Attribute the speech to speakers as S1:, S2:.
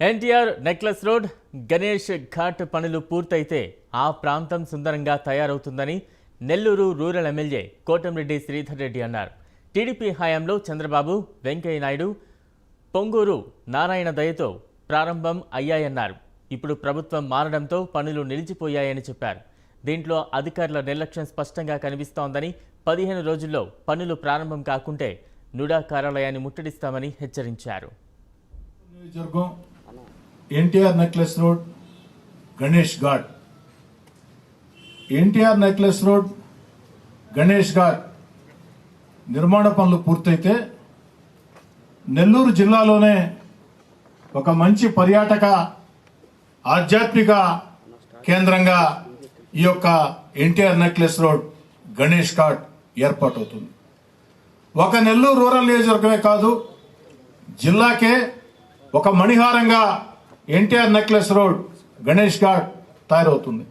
S1: NTR necklace road Ganesh Ghat పనులు పూర్తయితే ఆ ప్రాంతం సుందరంగా తయారవుతుందని నెల్లూరు రూరల్ ఎమ్మెల్యే కోటంరెడ్డి శ్రీధర్ రెడ్డి అన్నారు. టీడీపీ హయాంలో చంద్రబాబు వెంకయ్య నాయుడు పొంగూరు నారాయణ దయతో ప్రారంభం అయ్యాయన్నారు. ఇప్పుడు ప్రభుత్వం మారడంతో పనులు నిలిచిపోయాయని చెప్పారు. దీంట్లో అధికారుల నిర్లక్ష్యం స్పష్టంగా కనిపిస్తోందని పదిహేను రోజుల్లో పనులు ప్రారంభం కాకుంటే నుడా కార్యాలయాన్ని ముట్టడిస్తామని హెచ్చరించారు.
S2: NTR necklace road Ganesh Ghat. NTR necklace road Ganesh Ghat. నిర్మాణ పనులు పూర్తయితే నెల్లూరు జిల్లాలోనే ఒక మంచి పర్యాటక ఆధ్యాత్మిక కేంద్రంగా ఈ యొక్క ఎన్టీఆర్ నెక్లెస్ రోడ్ గణేష్ ఘాట్ ఏర్పాటవుతుంది. ఒక నెల్లూరు రూరల్ నియోజకవర్గమే కాదు జిల్లాకే ఒక మణిహారంగా ఎన్టీఆర్ నెక్లెస్ రోడ్ గణేష్ ఘాట్ తయారవుతుంది.